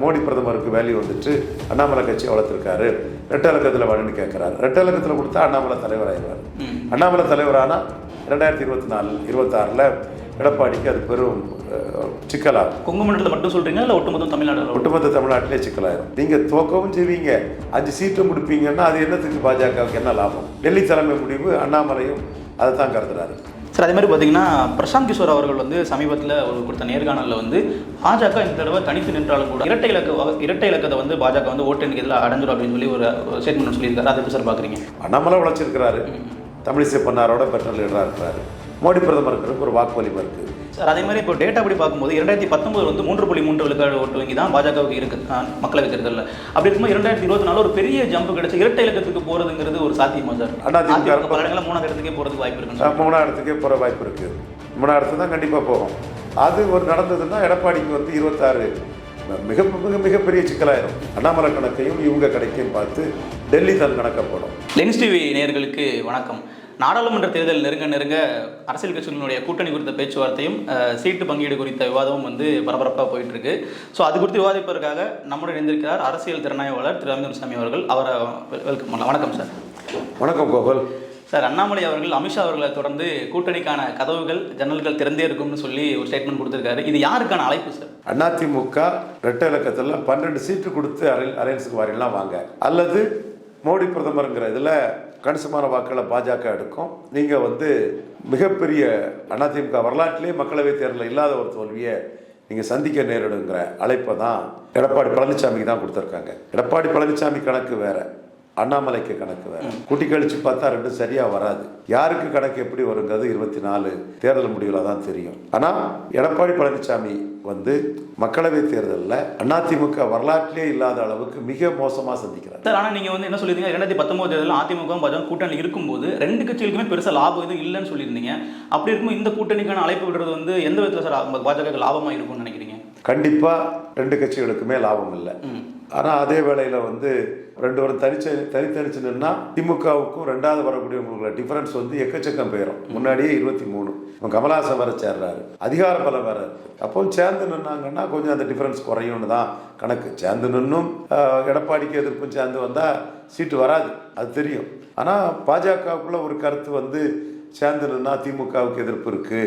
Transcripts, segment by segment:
மோடி பிரதமருக்கு வேல்யூ வந்துட்டு அண்ணாமலை கட்சி வளர்த்துருக்காரு. ரெட்டை இலக்கத்தில் வேணும்னு கேட்குறாரு ரெட்டை இலக்கத்தில் கொடுத்தா அண்ணாமலை தலைவராகிறார் அண்ணாமலை தலைவரானா ரெண்டாயிரத்தி இருபத்தி நாலு இருபத்தாறில் எடப்பாடிக்கு அது பெரும் அஹ், சிக்கலாகும். கொங்கு மண்டலத்தில் மட்டும் சொல்றீங்க இல்லை ஒட்டுமொத்தம் தமிழ்நாடு? ஒட்டுமொத்த தமிழ்நாட்டிலே சிக்கலாயிரும். நீங்க துவக்கவும் செய்வீங்க. அஞ்சு சீட்டு முடிப்பீங்கன்னா அது என்னத்துக்கு பாஜகவுக்கு என்ன லாபம்? டெல்லி தலைமை முடிவு அண்ணாமலையும் அதை தான் கருதுறாரு. சார் அதே மாதிரி பார்த்தீங்கன்னா பிரசாந்த் கிஷோர் அவர்கள் வந்து சமீபத்தில் ஒரு கொடுத்த நேர்காணலில் வந்து பாஜக இந்த தடவை தனித்து நின்றாலும் கூட இரட்டை இலக்க இரட்டை இலக்கத்தை வந்து பாஜக வந்து ஓட்டு எண்ணிக்கையில் அடைஞ்சிடும் அப்படின்னு சொல்லி ஒரு ஸ்டேட்மெண்ட் சொல்லியிருக்காரு. அதை எப்படி சார் பார்க்குறீங்க அண்ணாமலை உழைச்சிருக்கிறாரு. தமிழிசை பண்ணாரோட பெட்ரோல் லீடராக இருக்கிறாரு மோடி பிரதமருக்கு ஒரு வாக்கு வலிமை இருக்கு. சார் அதே மாதிரி இப்போ டேட்டா படி பார்க்கும்போது இரண்டாயிரத்தி பத்தொன்பது வந்து மூன்று புள்ளி மூன்று விழுக்காடு ஓட்டு வங்கி தான் பாஜகவுக்கு இருக்கு அஹ், மக்களவைத் தேர்தலில் அப்படி இருக்கும்போது இரண்டாயிரத்தி இருபத்தி நாலு ஒரு பெரிய ஜம்ப் கிடைச்சு இரட்டை இலக்கத்துக்கு போகிறதுங்கிறது ஒரு சாத்தியமா சார்? பல இடங்களில் மூணாவது இடத்துக்கே போகிறதுக்கு வாய்ப்பு இருக்கு மூணாவது இடத்துக்கே போகிற வாய்ப்பு இருக்கு. மூணாவது இடத்து தான் கண்டிப்பாக போகும் அது ஒரு நடந்ததுன்னா எடப்பாடிக்கு வந்து இருபத்தாறு மிக மிக மிகப்பெரிய சிக்கலாயிரும். அண்ணாமலை கணக்கையும் இவங்க கணக்கையும் பார்த்து டெல்லி தன் கணக்கை போடும் லென்ஸ் டிவி நேயர்களுக்கு வணக்கம். நாடாளுமன்ற தேர்தல் நெருங்க நெருங்க அரசியல் கட்சிகளுடைய கூட்டணி குறித்த பேச்சுவார்த்தையும் சீட்டு பங்கீடு குறித்த விவாதமும் வந்து பரபரப்பாக போயிட்டு இருக்கு ஸோ அது குறித்து விவாதிப்பதற்காக நம்முடன் இணைந்திருக்கிறார் அரசியல் திறனாய்வாளர் திரு. ரவீந்திர சாமி அவர்கள். அவரை வெல்கம் பண்ணலாம். வணக்கம் சார். வணக்கம் கோகுல். சார் அண்ணாமலை அவர்கள் அமித்ஷா அவர்களை தொடர்ந்து கூட்டணிக்கான கதவுகள் ஜன்னல்கள் திறந்தே இருக்கும்னு சொல்லி ஒரு ஸ்டேட்மெண்ட் கொடுத்திருக்காரு. இது யாருக்கான அழைப்பு சார்? அதிமுக ரெட்டை இலக்கத்தில் பன்னெண்டு சீட்டு கொடுத்து அரை அலையன்ஸுக்கு வாரியெல்லாம் வாங்க. அல்லது மோடி பிரதமருங்கிற இதில் கணிசமான வாக்களை பாஜக எடுக்கும். நீங்கள் வந்து மிகப்பெரிய அதிமுக வரலாற்றிலே மக்களவைத் தேர்தலில் இல்லாத ஒரு தோல்வியை நீங்கள் சந்திக்க நேரிடுங்கிற அழைப்பை தான் எடப்பாடி பழனிசாமிக்கு தான் கொடுத்துருக்காங்க. எடப்பாடி பழனிசாமி கணக்கு வேற அண்ணாமலைக்கு கணக்கு வேற. கூட்டி கழிச்சு பார்த்தா ரெண்டும் சரியா வராது. யாருக்கு கணக்கு எப்படி வருங்கிறது இருபத்தி நாலு தேர்தல் முடிவில் தான் தெரியும். ஆனா எடப்பாடி பழனிசாமி வந்து மக்களவை தேர்தலில் அதிமுக வரலாற்றிலே இல்லாத அளவுக்கு மிக மோசமாக சந்திக்கிறார். சார் ஆனால் நீங்கள் வந்து என்ன சொல்லியிருந்தீங்க? ரெண்டாயிரத்தி பத்தொன்பது தேர்தலில் அதிமுக பாஜக கூட்டணி இருக்கும்போது ரெண்டு கட்சிகளுக்குமே பெருசாக லாபம் எதுவும் இல்லைன்னு சொல்லியிருந்தீங்க. அப்படி இருக்கும் இந்த கூட்டணிக்கான அழைப்பு விடுறது வந்து எந்த விதத்தில் சார் பாஜக லாபமாக இருக்கும்னு நினைக்கிறீங்க? கண்டிப்பா ரெண்டு கட்சிகளுக்குமே லாபம் இல்லை. ம். ஆனா அதே வேளையில வந்து ரெண்டு பேரும் தனிச்சு தனித்தனிச்சு நின்னா திமுகவுக்கும் ரெண்டாவது வரக்கூடியவங்களுக்குள்ள டிஃபரன்ஸ் வந்து எக்கச்சக்கம் போயிடும் முன்னாடியே இருபத்தி மூணு. கமலாசன் வர சேர்றாரு. அதிகார பலம் வேற. அப்போ சேர்ந்து நின்னாங்கன்னா கொஞ்சம் அந்த டிஃபரன்ஸ் குறையும்னு தான் கணக்கு. சேர்ந்து நின்னும் எடப்பாடிக்கு எதிர்ப்பும் சேர்ந்து வந்தா சீட்டு வராது. அது தெரியும். ஆனா பாஜகவுக்குள்ள ஒரு கருத்து வந்து சேர்ந்து நின்னா திமுகவுக்கு எதிர்ப்பு இருக்கு.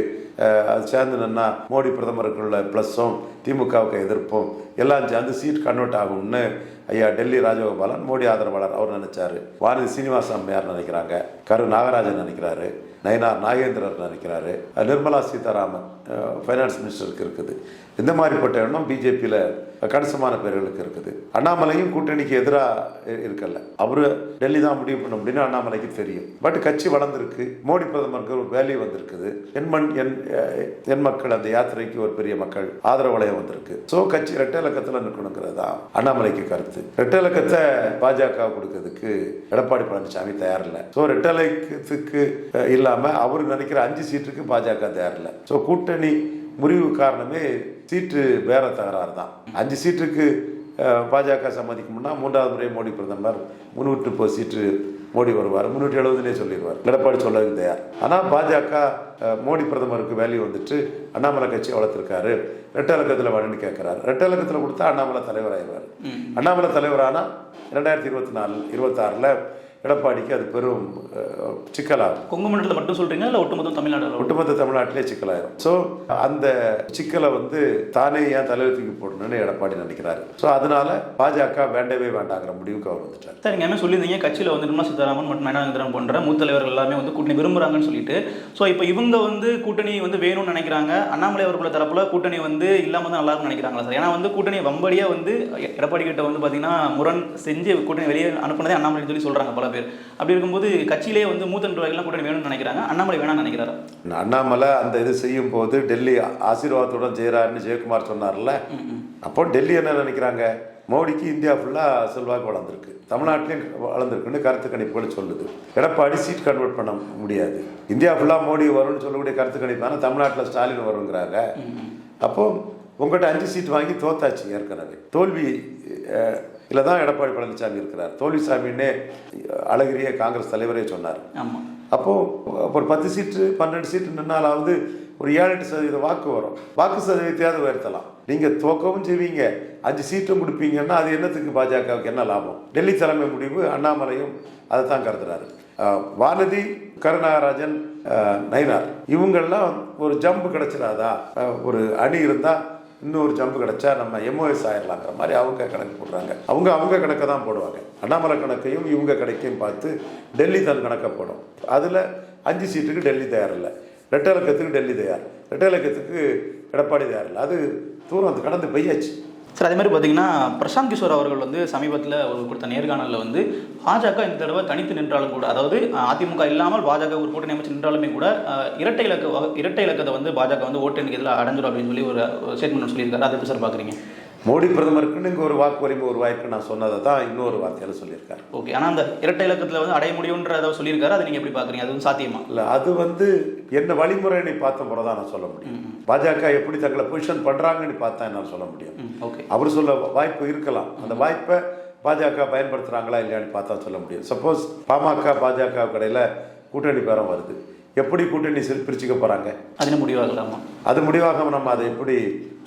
அது சேர்ந்து நின்னா மோடி பிரதமருக்குள்ள ப்ளஸ்ஸும் திமுகவுக்கு எதிர்ப்பும் எல்லாம் சேர்ந்து சீட் கன்வெர்ட் ஆகும்னு ஐயா டெல்லி ராஜகோபாலன் மோடி ஆதரவாளர் அவர் நினைச்சாரு. வானதி சீனிவாச அம்மையார் நினைக்கிறாங்க. கரு நாகராஜன் நினைக்கிறாரு. நயனார் நாகேந்திரர் நினைக்கிறாரு நிர்மலா சீதாராமன் ஃபைனான்ஸ் மினிஸ்டருக்கு இருக்குது. இந்த மாதிரிப்பட்ட எண்ணம் பிஜேபியில் கணிசமான பேர்களுக்கு இருக்குது. அண்ணாமலையும் கூட்டணிக்கு எதிராக இருக்கல. அவரு டெல்லி தான் முடிவு பண்ண முடியும்னு அண்ணாமலைக்கு தெரியும். பட் கட்சி வளர்ந்துருக்கு. மோடி பிரதமருக்கு ஒரு வேல்யூ வந்திருக்குது. என் மண் என் என் மக்கள் அந்த யாத்திரைக்கு ஒரு பெரிய மக்கள் ஆதரவலையம் வந்திருக்கு. ஸோ கட்சி ரெட்டை இலக்கத்தில் நிற்கணுங்கிறது தான் அண்ணாமலைக்கு கருத்து. ரெட்டை இலக்கத்தை பாஜக கொடுக்கறதுக்கு எடப்பாடி பழனிசாமி தயார் இல்லை ஸோ ரெட்டை இலக்கத்துக்கு அஹ், இல்லாம அவர் நினைக்கிற அஞ்சு சீட்டுக்கு பாஜக தயார் இல்லை ஸோ கூட்டணி முறிவு காரணமே சீட்டு வேற தகராறு தான். அஞ்சு சீட்டுக்கு பாஜக சம்மதிக்கும்னா மூன்றாவது முறை மோடி பிரதமர் முன்னூற்று முப்பது சீட்டு மோடி வருவார். முன்னூற்றி எழுபதுனே சொல்லிடுவார் எடப்பாடி சொல்லதுக்கு தயார். ஆனால் பாஜக மோடி பிரதமருக்கு வேல்யூ வந்துட்டு அண்ணாமலை கட்சி வளர்த்துருக்காரு. ரெட்டை இலக்கத்தில் வேணும்னு கேட்குறாரு ரெட்டை இலக்கத்தில் கொடுத்தா அண்ணாமலை தலைவராகிடுவார் அண்ணாமலை தலைவரானா ரெண்டாயிரத்தி இருபத்தி நாலு இருபத்தாறில் எடப்பாடிக்கு அது பெரும் சிக்கலாகும். கொங்கு மண்டலத்தில் மட்டும் சொல்றீங்க இல்லை ஒட்டுமொத்தம் தமிழ்நாடு? ஒட்டுமொத்த தமிழ்நாட்டிலே சிக்கலாயிரும். ஸோ அந்த சிக்கலை வந்து தானே ஏன் தலையில் தூக்கி போடணும்னு எடப்பாடி நினைக்கிறாரு. ஸோ அதனால பாஜக வேண்டவே வேண்டாங்கிற முடிவுக்கு அவர் வந்துட்டார். சார் நீங்கள் என்ன சொல்லியிருந்தீங்க? கட்சியில் வந்து நிர்மலா சீதாராமன் மற்றும் நயனானந்தரன் போன்ற மூத்த தலைவர்கள் எல்லாமே வந்து கூட்டணி விரும்புறாங்கன்னு சொல்லிட்டு. ஸோ இப்போ இவங்க வந்து கூட்டணி வந்து வேணும்னு நினைக்கிறாங்க. அண்ணாமலை அவர்கள தரப்புல கூட்டணி வந்து இல்லாமல் தான் நல்லா இருக்கும்னு நினைக்கிறாங்களா சார்? ஏன்னா வந்து கூட்டணி வம்படியாக வந்து எடப்பாடி கிட்ட வந்து பார்த்தீங்கன்னா முரண் செஞ்சு கூட்டணி வெளியே அனுப்புனதே அண்ணாமலைன்னு சொல்லி சொல்றாங்க பல பேர். அப்படி இருக்கும்போது கட்சியிலே வந்து மூத்த நிர்வாகிகள்லாம் கூட்டணி வேணும்னு நினைக்கிறாங்க. அண்ணாமலை வேணாம்னு நினைக்கிறாரா? அண்ணாமலை அந்த இது செய்யும் போது டெல்லி ஆசீர்வாதத்துடன் செய்கிறாருன்னு ஜெயக்குமார் சொன்னார்ல. அப்போ டெல்லி என்ன நினைக்கிறாங்க? மோடிக்கு இந்தியா ஃபுல்லாக செல்வாக்கு வளர்ந்துருக்கு. தமிழ்நாட்டிலையும் வளர்ந்துருக்குன்னு கருத்து கணிப்புகள் சொல்லுது. எடப்பாடி சீட் கன்வெர்ட் பண்ண முடியாது. இந்தியா ஃபுல்லாக மோடி வரும்னு சொல்லக்கூடிய கருத்து கணிப்பு ஆனால் தமிழ்நாட்டில் ஸ்டாலின் வருங்கிறாங்க. அப்போ உங்கள்கிட்ட அஞ்சு சீட் வாங்கி தோத்தாச்சு ஏற்கனவே. தோல்வி இதுல தான் எடப்பாடி பழனிசாமி இருக்கிறார். தோல்விசாமின்னே அழகிரிய காங்கிரஸ் தலைவரே சொன்னார். ஆமாம் அப்போ ஒரு பத்து சீட்டு பன்னெண்டு சீட்டு நின்னாலாவது ஒரு ஏழு எட்டு சதவீதம் வாக்கு வரும். வாக்கு சதவீதத்தையாவது உயர்த்தலாம். நீங்க துவக்கவும் செய்வீங்க. அஞ்சு சீட்டும் கொடுப்பீங்கன்னா அது என்னத்துக்கு பாஜகவுக்கு என்ன லாபம்? டெல்லி தலைமை முடிவு அண்ணாமலையும் அதை தான் கருதுறாரு வானதி கருணாகராஜன் நயினார். இவங்கெல்லாம் ஒரு ஜம்பு கிடைச்சிடாதா? ஒரு அணி இருந்தால் இன்னொரு ஜம்பு கிடைச்சா நம்ம எம்ஓஎஸ் ஆயிடலாங்கிற மாதிரி அவங்க கணக்கு போடுறாங்க. அவங்க அவங்க கணக்கை தான் போடுவாங்க. அண்ணாமலை கணக்கையும் இவங்க கணக்கையும் பார்த்து டெல்லி தன் கணக்கை போடும். அதில் அஞ்சு சீட்டுக்கு டெல்லி தயார் இல்லை. ரெட்டலக்கத்துக்கு டெல்லி தயார். ரெட்டலக்கத்துக்கு எடப்பாடி தயார் இல்லை. அது தூரம் அது கடந்து பெய்யாச்சு சார் அதே மாதிரி பார்த்தீங்கன்னா பிரசாந்த் கிஷோர் அவர்கள் வந்து சமீபத்தில் ஒரு கொடுத்த நேர்காணலில் வந்து பாஜக இந்த தடவை தனித்து நின்றாலும் கூட அதாவது அதிமுக இல்லாமல் பாஜக ஒரு கூட்டணி அமைச்சு நின்றாலுமே கூட இரட்டை இலக்க இரட்டை இலக்கத்தை வந்து பாஜக வந்து ஓட்டு எண்ணிக்கையில் அடைஞ்சிடும் அப்படின்னு சொல்லி ஒரு ஸ்டேட்மெண்ட் சொல்லியிருக்காரு. அதை எப்படி சார் பார்க்குறீங்க? மோடி பிரதமருக்குன்னு இங்கே ஒரு வாக்கு வலிமை உருவாயிருக்கு நான் சொன்னதை தான் இன்னொரு வார்த்தையில் சொல்லியிருக்காரு. ஓகே ஆனால் அந்த இரட்டை இலக்கத்தில் வந்து அடைய முடியுன்றதை சொல்லியிருக்காரு? அதை நீங்கள் எப்படி பார்க்குறீங்க அது வந்து சாத்தியமா? இல்லை அது வந்து என்ன வழிமுறைன்னு பார்த்த முறை தான் நான் சொல்ல முடியும். பாஜக எப்படி தங்களை பொசிஷன் பண்ணுறாங்கன்னு பார்த்தா நான் சொல்ல முடியும். ஓகே. அவர் சொல்ல வாய்ப்பு இருக்கலாம். அந்த வாய்ப்பை பாஜக பயன்படுத்துகிறாங்களா இல்லையான்னு பார்த்தா சொல்ல முடியும் சப்போஸ் பாமக பாஜக கடையில் கூட்டணி பேரம் வருது. எப்படி கூட்டணி பிரிச்சுக்க போகிறாங்க அது முடிவாகலாமா? அது முடிவாக நம்ம அதை எப்படி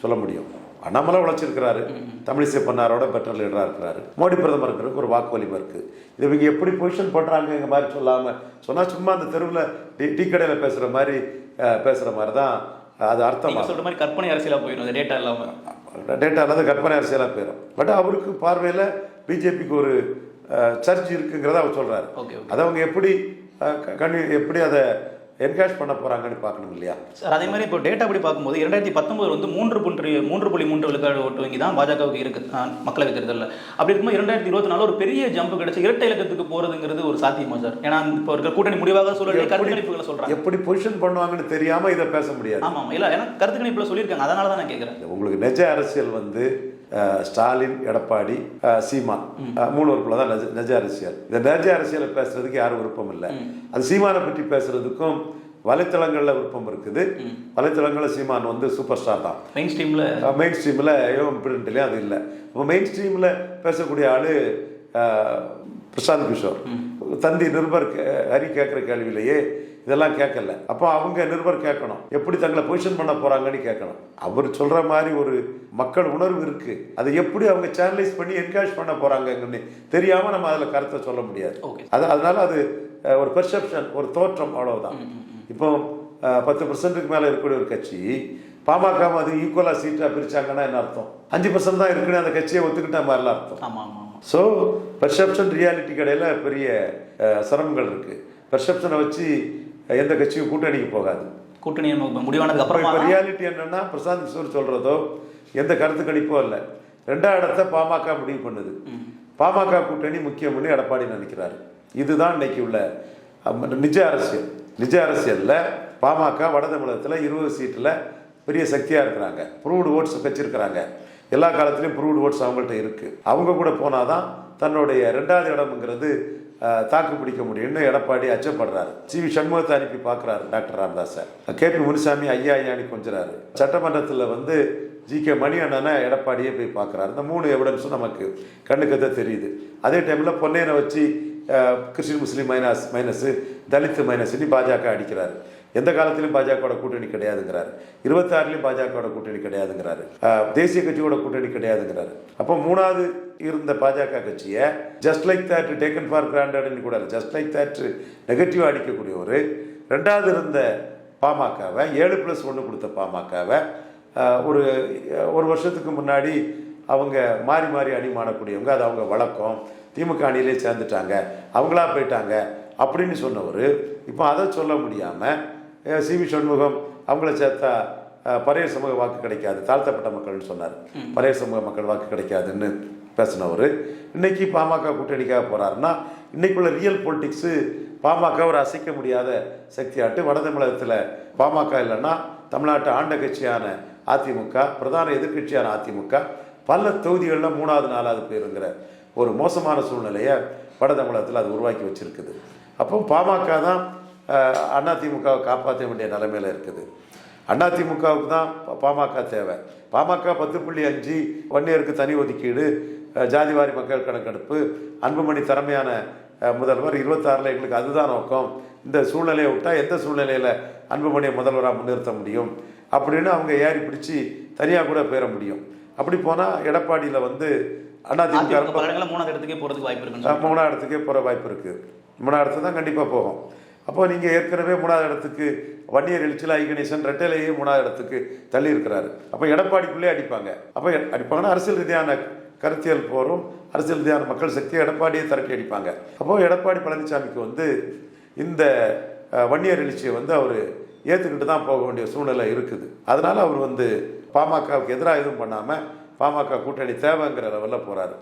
சொல்ல முடியும்? அண்ணாமலை உழைச்சிருக்கிறாரு. தமிழிசை பண்ணாரோட பெட்டர் லீடராக இருக்கிறாரு. மோடி பிரதமருக்கு ஒரு வாக்கு வலிமை இருக்குது இது இவங்க எப்படி பொசிஷன் பண்ணுறாங்க இந்த மாதிரி சொல்லாமல் சொன்னால் சும்மா அந்த தெருவில் டீ டீ கடையில் பேசுகிற மாதிரி பேசுகிற மாதிரி தான் அது அர்த்தம்? சொல்கிற மாதிரி கற்பனை அரசியலாக போயிடும் அந்த டேட்டா இல்லாமல் டேட்டா இல்லாத கற்பனை அரசியலாக போயிடும் பட் அவருக்கு பார்வையில் பிஜேபிக்கு ஒரு சர்ச் இருக்குங்கிறத அவர் சொல்கிறாரு அதை அவங்க எப்படி அஹ், க- கண்ணி எப்படி அதை என்கரேஜ் பண்ண போகிறாங்கன்னு பார்க்கணும் இல்லையா? சார் அதே மாதிரி இப்போ டேட்டா படி பார்க்கும்போது இரண்டாயிரத்தி பத்தொன்பது வந்து மூன்று புள்ளி மூன்று புள்ளி மூன்று விழுக்காடு ஓட்டு வங்கி தான் பாஜகவுக்கு இருக்கு. அஹ், மக்களவைத் தேர்தலில் அப்படி இருக்கும்போது இரண்டாயிரத்தி இருபத்தி நாலு ஒரு பெரிய ஜம்ப் கிடைச்சு இரட்டை இலக்கத்துக்கு போறதுங்கிறது ஒரு சாத்தியமா சார்? ஏன்னா இப்போ இருக்கிற கூட்டணி முடிவாக சூழலே கருத்து கணிப்புகளை சொல்றாங்க. எப்படி பொசிஷன் பண்ணுவாங்கன்னு தெரியாமல் இதை பேச முடியாது. ஆமா ஆமா. இல்ல ஏன்னா கருத்து கணிப்புல சொல்லியிருக்காங்க. அதனால தான் நான் கேட்குறேன் உங்களுக்கு நிஜ அரசியல் வந்து ஸ்டாலின் எடப்பாடி சீமான். மூணு உறுப்புல தான் நிஜ நிஜ அரசியல். இந்த நிஜ அரசியலை பேசுறதுக்கு யாரும் விருப்பம் இல்லை. அது சீமானை பற்றி பேசுறதுக்கும் வலைத்தளங்களில் விருப்பம் இருக்குது. வலைத்தளங்களில் சீமான் வந்து சூப்பர் ஸ்டார் தான். மெயின் ஸ்ட்ரீம்ல மெயின் ஸ்ட்ரீமில் யோகம் பிரிண்ட்லேயும் அது இல்லை. இப்போ மெயின் ஸ்ட்ரீமில் பேசக்கூடிய ஆள் பிரசாந்த் கிஷோர். தந்தி நிருபர் ஹரி கேட்குற கேள்வியிலேயே இதெல்லாம் கேட்கல அப்போ அவங்க நிருபர் கேட்கணும் எப்படி தங்களை பொசிஷன் பண்ண போகிறாங்கன்னு கேட்கணும் அவர் சொல்கிற மாதிரி ஒரு மக்கள் உணர்வு இருக்குது அதை எப்படி அவங்க சேனலைஸ் பண்ணி என்கரேஜ் பண்ண போகிறாங்கன்னு தெரியாமல் நம்ம அதில் கருத்தை சொல்ல முடியாது. அது அதனால அது ஒரு பெர்செப்ஷன் ஒரு தோற்றம் அவ்வளவுதான். இப்போ பத்து பர்சன்ட்டுக்கு மேலே இருக்கக்கூடிய ஒரு கட்சி பாமக அது ஈக்குவலாக சீட்டாக பிரிச்சாங்கன்னா என்ன அர்த்தம்? அஞ்சு பர்சன்ட் தான் இருக்குன்னு அந்த கட்சியை ஒத்துக்கிட்ட மாதிரிலாம் அர்த்தம். ஆமா ஆமா ஆமா. ஸோ பெர்செப்ஷன் ரியாலிட்டி கடையில் பெரிய சிரமங்கள் இருக்கு. பெர்செப்ஷனை வச்சு எந்த கட்சியும் கூட்டணிக்கு போகாது. கூட்டணி முடிவானதுக்கு அப்புறமா? இப்போ ரியாலிட்டி என்னன்னா பிரசாந்த் கிஷோர் சொல்றதோ எந்த கருத்து கணிப்போ இல்லை. ரெண்டாம் இடத்த பாமக முடிவு பண்ணுது. பாமக கூட்டணி முக்கியம்னு எடப்பாடி நினைக்கிறாரு. இதுதான் இன்னைக்கு உள்ள நிஜ அரசியல். நிஜ அரசியல்ல பாமக வட தமிழகத்தில் இருபது சீட்டில் பெரிய சக்தியாக இருக்கிறாங்க. ப்ரூவ்டு ஓட்ஸ் வச்சிருக்கிறாங்க. எல்லா காலத்துலேயும் ப்ரூவ்டு ஓட்ஸ் அவங்கள்ட்ட இருக்குது அவங்க கூட போனாதான் தன்னுடைய ரெண்டாவது இடம்ங்கிறது தாக்கு பிடிக்க முடியும்னு எடப்பாடி அச்சப்படுறாரு. சி. வி. சண்முகத்தை அனுப்பி பார்க்குறாரு டாக்டர் ராமதாஸை கே. பி. முனுசாமி ஐயா ஐயானி கொஞ்சறாரு. சட்டமன்றத்தில் வந்து ஜி. கே. மணி அண்ணனை எடப்பாடியே போய் பார்க்குறாரு. இந்த மூணு எவிடன்ஸும் நமக்கு கண்ணுக்கு தான் தெரியுது. அதே டைமில் பொன்னையனை வச்சு Christian Muslim minus minus Dalit மைனஸ்னு பாஜக அடிக்கிறாரு. எந்த காலத்திலும் பாஜகவோட கூட்டணி கிடையாதுங்கிறாரு. இருபத்தாறுலையும் பாஜகவோட கூட்டணி கிடையாதுங்கிறாரு. தேசிய கட்சியோட கூட்டணி கிடையாதுங்கிறாரு. அப்போ மூணாவது இருந்த பாஜக கட்சியை just like that taken for கிராண்டட்னு கூட ஜஸ்ட் லைக் தேட் நெகட்டிவ் அடிக்கக்கூடிய ஒரு ரெண்டாவது இருந்த பாமகவை ஏழு ப்ளஸ் ஒன்று கொடுத்த பாமகவை ஒரு ஒரு வருஷத்துக்கு முன்னாடி அவங்க மாறி மாறி அணிமானக்கூடியவங்க அது அவங்க வழக்கம். திமுக அணியிலே சேர்ந்துட்டாங்க. அவங்களா போயிட்டாங்க. அப்படின்னு சொன்னவர் இப்போ அதை சொல்ல முடியாமல் சி. வி. சண்முகம் அவங்கள சேர்த்தா பறையர் சமூக வாக்கு கிடைக்காது. தாழ்த்தப்பட்ட மக்கள்னு சொன்னார். பறையர் சமூக மக்கள் வாக்கு கிடைக்காதுன்னு பேசினவர். இன்னைக்கு பாமக கூட்டணிக்காக போறாருன்னா இன்னைக்குள்ள ரியல் பொலிட்டிக்ஸு பாமக ஒரு அசைக்க முடியாத சக்தியாட்டு வட தமிழகத்தில் பாமக இல்லைன்னா தமிழ்நாட்டு ஆண்ட கட்சியான அதிமுக பிரதான எதிர்க்கட்சியான அதிமுக பல தொகுதிகளில் மூணாவது நாலாவது பேருங்கிற ஒரு மோசமான சூழ்நிலையை வட தமிழகத்தில் அது உருவாக்கி வச்சிருக்குது. அப்போ பாமக தான் அதிமுகவை காப்பாற்ற வேண்டிய நிலைமையில இருக்குது. அதிமுகவுக்கு தான் பாமக தேவை. பாமக பத்து புள்ளி அஞ்சு வன்னியருக்கு தனி ஒதுக்கீடு ஜாதிவாரி மக்கள் கணக்கெடுப்பு அன்புமணி திறமையான முதல்வர் இருபத்தாறில் எங்களுக்கு அதுதான் நோக்கம். இந்த சூழ்நிலையை விட்டால் எந்த சூழ்நிலையில் அன்புமணியை முதல்வராக முன்னிறுத்த முடியும்? அப்படின்னு அவங்க ஏறி பிடிச்சி தனியாக கூட போயிட முடியும். அப்படி போனால் எடப்பாடியில் வந்து அதிமுக மூணாவது இடத்துக்கே போறதுக்கு வாய்ப்பு இருக்குன்னு அஹ் மூணாவது இடத்துக்கே போகிற வாய்ப்பு இருக்குது மூணாவது இடத்து தான் கண்டிப்பாக போகும். அப்போ நீங்கள் ஏற்கனவே மூணாவது இடத்துக்கு வன்னியர் எழுச்சியில் ஐ கணேசன் ரெட்டையிலேயே மூணாவது இடத்துக்கு தள்ளி இருக்கிறாரு அப்போ எடப்பாடிக்குள்ளே அடிப்பாங்க. அப்போ எ- அடிப்பாங்கன்னா அரசியல் ரீதியான கருத்தியல் போரும் அரசியல் ரீதியான மக்கள் சக்தியை எடப்பாடியை திரட்டி அடிப்பாங்க. அப்போ எடப்பாடி பழனிசாமிக்கு வந்து இந்த வன்னியர் எழுச்சியை வந்து அவர் ஏற்றுக்கிட்டு தான் போக வேண்டிய சூழ்நிலை இருக்குது. அதனால் அவர் வந்து பாமகவுக்கு எதிராக எதுவும் பண்ணாமல் பாமக கூட்டணி தேவைங்கிற லெவலில் போகிறாரு